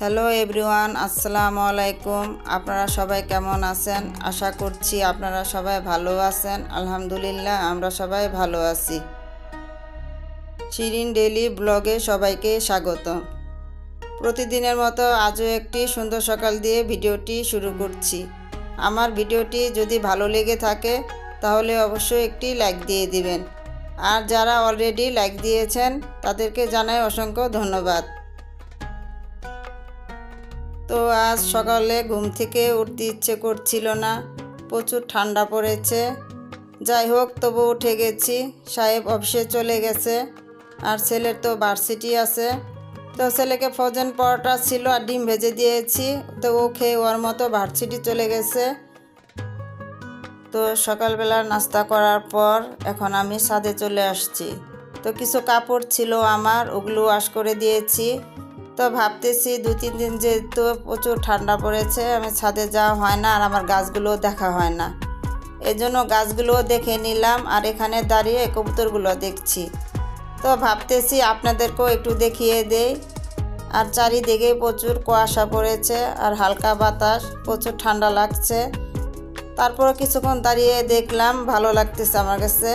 Hello everyone আসসালামু আলাইকুম। আপনারা সবাই কেমন আছেন? আশা করছি আপনারা সবাই ভালো আছেন। আলহামদুলিল্লাহ, আমরা সবাই ভালো আছি। শিরিন ডেইলি ব্লগে সবাইকে স্বাগত। প্রতিদিনের মতো আজও একটি সুন্দর সকাল দিয়ে ভিডিওটি শুরু করছি। আমার ভিডিওটি যদি ভালো লেগে থাকে, তাহলে অবশ্যই একটি লাইক দিয়ে দিবেন। আর যারা অলরেডি লাইক দিয়েছেন, তাদেরকে জানাই অসংখ্য ধন্যবাদ। তো আজ সকালে ঘুম থেকে উঠতে ইচ্ছে করছিল না। প্রচুর ঠান্ডা পড়েছে। যাই হোক, তবু উঠে গেছি। সাহেব অফিসে চলে গেছে। আর ছেলের তো ভার্সিটি আছে। তো ছেলেকে ফ্রোজেন পরোটা ছিল আর ডিম ভেজে দিয়েছি। তো ও খেয়ে ওর মতো ভার্সিটি চলে গেছে। তো সকালবেলা নাস্তা করার পর এখন আমি ছাদে চলে আসছি। তো কিছু কাপড় ছিল আমার, ওগুলো ওয়াশ করে দিয়েছি। তো ভাবতেছি দু, তিন দিন যেহেতু প্রচুর ঠান্ডা পড়েছে, আমি ছাদে যাওয়া হয় না আর আমার গাছগুলোও দেখা হয় না। এজন্য গাছগুলোও দেখে নিলাম আর এখানে দাঁড়িয়ে কবুতরগুলো দেখছি। তো ভাবতেছি আপনাদেরকেও একটু দেখিয়ে দেই। আর চারিদিকে প্রচুর কুয়াশা পড়েছে আর হালকা বাতাস, প্রচুর ঠান্ডা লাগছে। তারপর কিছুক্ষণ দাঁড়িয়ে দেখলাম, ভালো লাগতেছে আমার কাছে।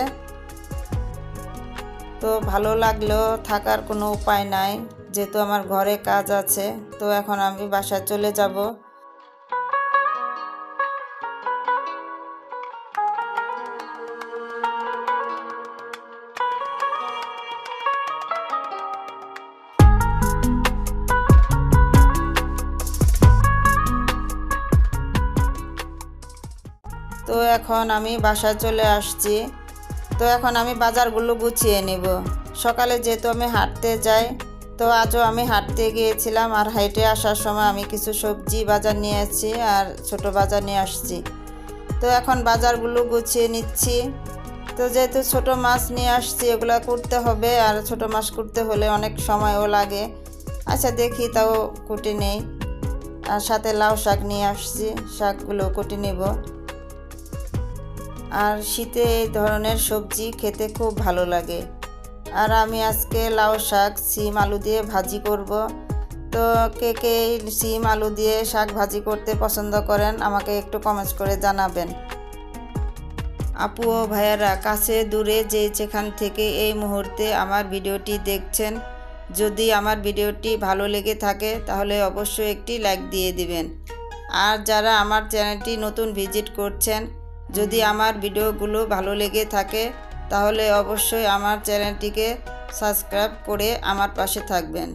তো ভালো লাগলেও থাকার কোনো উপায় নাই। যেহেতু আমার ঘরে কাজ আছে, তো এখন আমি বাসায় চলে যাব। তো এখন আমি বাসায় চলে আসছি। তো এখন আমি বাজারগুলো গুছিয়ে নেব। সকালে যেহেতু আমি হাঁটতে যাই, তো আজও আমি হাঁটতে গিয়েছিলাম আর হাইটে আসার সময় আমি কিছু সবজি বাজার নিয়ে আসছি আর ছোট বাজার নিয়ে আসছি। তো এখন বাজারগুলো গুছিয়ে নিচ্ছি। তো যেহেতু ছোট মাছ নিয়ে আসছি, এগুলো করতে হবে আর ছোট মাছ করতে হলে অনেক সময়ও লাগে। আচ্ছা দেখি, তাও কুটে নেই। আর সাথে লাউ শাক নিয়ে আসছি, শাকগুলো কুটে নেব। আর শীতে এই ধরনের সবজি খেতে খুব ভালো লাগে। আর আমি আজকে লাউ শাক সিম আলু দিয়ে ভাজি করব। তো কে কে সিম আলু দিয়ে শাক ভাজি করতে পছন্দ করেন, আমাকে একটু কমেন্টস করে জানাবেন। আপু ও ভাইয়ারা, কাছে দূরে যে যেখান থেকে এই মুহূর্তে আমার ভিডিওটি দেখছেন, যদি আমার ভিডিওটি ভালো লেগে থাকে, তাহলে অবশ্যই একটি লাইক দিয়ে দিবেন। আর যারা আমার চ্যানেলটি নতুন ভিজিট করছেন যদি আমার ভিডিওগুলো ভালো লেগে থাকে, তাহলে অবশ্যই আমার চ্যানেলটিকে সাবস্ক্রাইব করে আমার পাশে থাকবেন।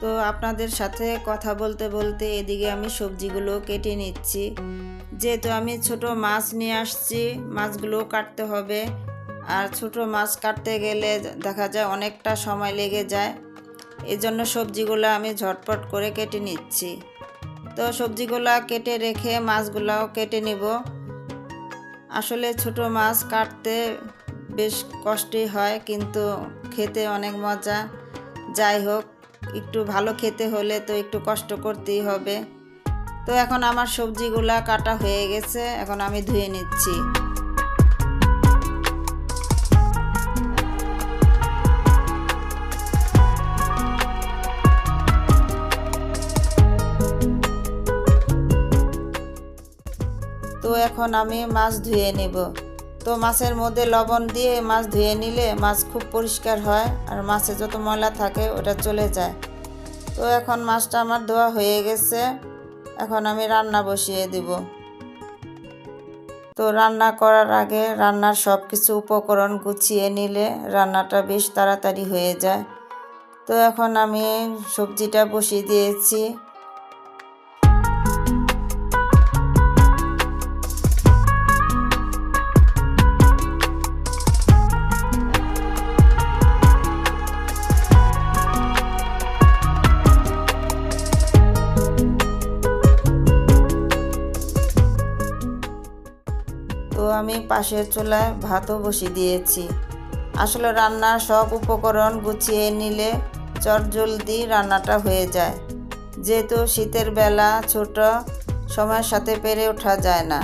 তো আপনাদের সাথে কথা বলতে বলতে এদিকে আমি সবজিগুলো কেটে নিচ্ছি। যেহেতু আমি ছোট মাছ নিয়ে আসছি, মাছগুলো কাটতে হবে। আর ছোট মাছ কাটতে গেলে দেখা যায় অনেকটা সময় লেগে যায়। এই জন্য সবজিগুলো আমি ঝটপট করে কেটে নিচ্ছি। তো সবজিগুলা কেটে রেখে মাছগুলাও কেটে নিব। আসলে ছোট মাছ কাটতে বেশ কষ্টই হয়, কিন্তু খেতে অনেক মজা। যাই হোক, একটু ভালো খেতে হলে তো একটু কষ্ট করতেই হবে। তো এখন আমার সবজিগুলা কাটা হয়ে গেছে, এখন আমি ধুয়ে নিচ্ছি। তো এখন আমি মাছ ধুয়ে নেব। তো মাছের মধ্যে লবণ দিয়ে মাছ ধুয়ে নিলে মাছ খুব পরিষ্কার হয় আর মাছে যত ময়লা থাকে ওটা চলে যায়। তো এখন মাছটা আমার ধোয়া হয়ে গেছে। এখন আমি রান্না বসিয়ে দিব। তো রান্না করার আগে রান্নার সব কিছু উপকরণ গুছিয়ে নিলে রান্নাটা বেশ তাড়াতাড়ি হয়ে যায়। তো এখন আমি সবজিটা বসিয়ে দিয়েছি। আমি পাশের চুলায় ভাতও বসিয়ে দিয়েছি। আসলে রান্নার সব উপকরণ গুছিয়ে নিলে চটজলদি রান্নাটা হয়ে যায়। যেহেতু শীতের বেলা ছোট, সময়ের সাথে পেরে ওঠা যায় না।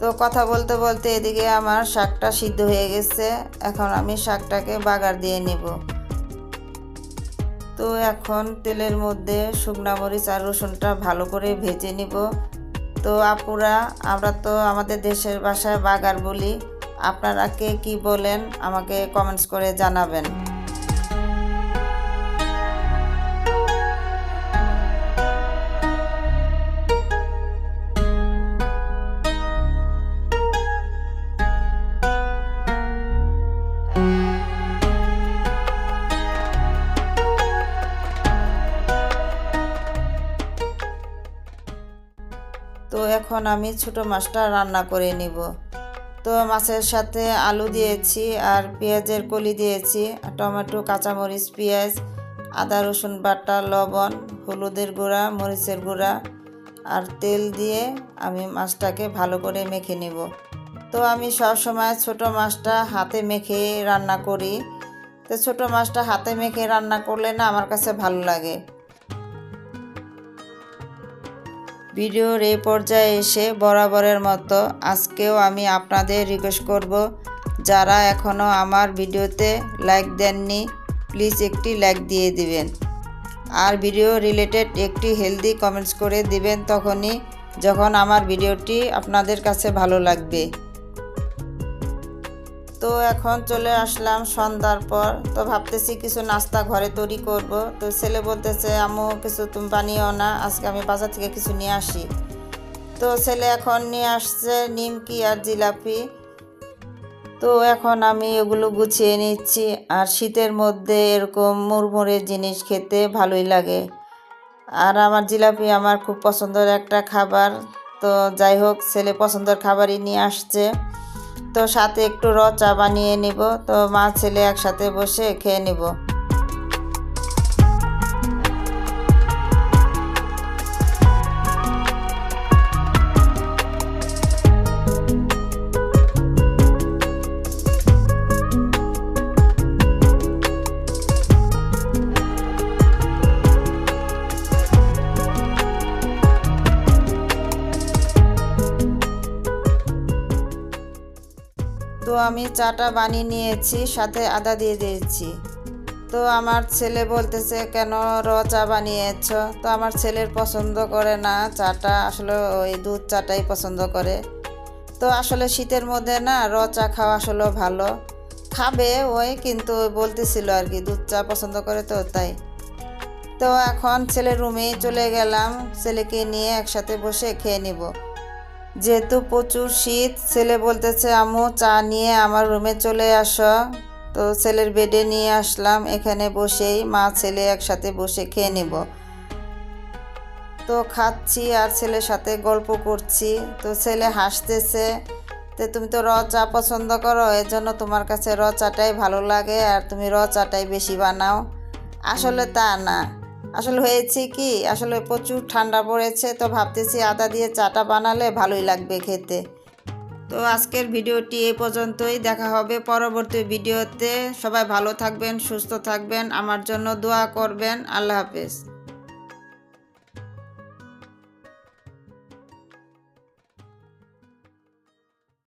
তো কথা বলতে বলতে এদিকে আমার শাকটা সিদ্ধ হয়ে গেছে। এখন আমি শাকটাকে বাগার দিয়ে নিব। তো এখন তেলের মধ্যে শুকনা মরিচ আর রসুনটা ভালো করে ভেজে নিব। তো আপুরা, আমরা তো আমাদের দেশের ভাষায় বাগার বলি। আপনারা কে কী বলেন, আমাকে কমেন্টস করে জানাবেন। এখন আমি ছোট মাছটা রান্না করে নিব। তো মাছের সাথে আলু দিয়েছি আর পেঁয়াজের কলি দিয়েছি টমেটো, কাঁচামরিচ, পেঁয়াজ, আদা, রসুন বাটা, লবণ, হলুদের গুঁড়া, মরিচের গুঁড়া, আর তেল দিয়ে আমি মাছটাকে ভালো করে মেখে নিব। তো আমি সব সময় ছোট মাছটা হাতে মেখে রান্না করি। তো ছোট মাছটা হাতে মেখে রান্না করলে না আমার কাছে ভালো লাগে। ভিডিওর এই পর্যায়ে এসে বরাবরের মতো আজকেও আমি আপনাদের রিকোয়েস্ট করব, যারা এখনও আমার ভিডিওতে লাইক দেননি প্লিজ একটি লাইক দিয়ে দিবেন। আর ভিডিও রিলেটেড একটি হেলদি কমেন্টস করে দিবেন তখনই যখন আমার ভিডিওটি আপনাদের কাছে ভালো লাগবে। তো এখন চলে আসলাম সন্ধ্যার পর। তো ভাবতেছি কিছু নাস্তা ঘরে তৈরি করব। তো ছেলে বলতেছে, আম্মু, কিছু তুমি বানিও না, আজকে আমি বাজার থেকে কিছু নিয়ে আসি। তো ছেলে এখন নিয়ে আসছে নিমকি আর জিলাপি। তো এখন আমি এগুলো গুছিয়ে নিচ্ছি আর শীতের মধ্যে এরকম মুড়মুড়ে জিনিস খেতে ভালোই লাগে। আর আমার জিলাপি আমার খুব পছন্দের একটা খাবার। তো যাই হোক, ছেলে পছন্দের খাবারই নিয়ে আসছে। তো সাথে একটু রচা বানিয়ে নিব। তো মা ছেলে একসাথে বসে খেয়ে নিব। আমি চাটা বানিয়ে নিয়েছি, সাথে আদা দিয়ে দিয়েছি। তো আমার ছেলে বলতেছে, কেন র চা বানিয়েছ? তো আমার ছেলের পছন্দ করে না, চাটা আসলে ওই দুধ চাটাই পছন্দ করে। তো আসলে শীতের মধ্যে না, র চা খাওয়া আসলে ভালো। খাবে ওই, কিন্তু বলতেছিল আর কি, দুধ চা পছন্দ করে তো, তাই। তো এখন ছেলের রুমেই চলে গেলাম, ছেলেকে নিয়ে একসাথে বসে খেয়ে নিব। যেহেতু প্রচুর শীত, ছেলে বলতেছে আমু চা নিয়ে আমার রুমে চলে আসো। তো ছেলের বেডে নিয়ে আসলাম, এখানে বসেই মা, ছেলে একসাথে বসে খেয়ে নেব। তো খাচ্ছি আর ছেলের সাথে গল্প করছি। তো ছেলে হাসতেছে, তো তুমি তো র চা পছন্দ করো এর জন্য তোমার কাছে র চাটাই ভালো লাগে, আর তুমি র চাটাই বেশি বানাও। আসলে তা না। আসলে হয়েছে কি? আসলে প্রচুর ঠান্ডা পড়েছে, তো ভাবতেছি আদা দিয়ে চাটা বানালে ভালোই লাগবে খেতে। তো আজকের ভিডিওটি এই পর্যন্তই, দেখা হবে পরবর্তী ভিডিওতে। সবাই ভালো থাকবেন, সুস্থ থাকবেন, আমার জন্য দোয়া করবেন। আল্লাহ হাফেজ।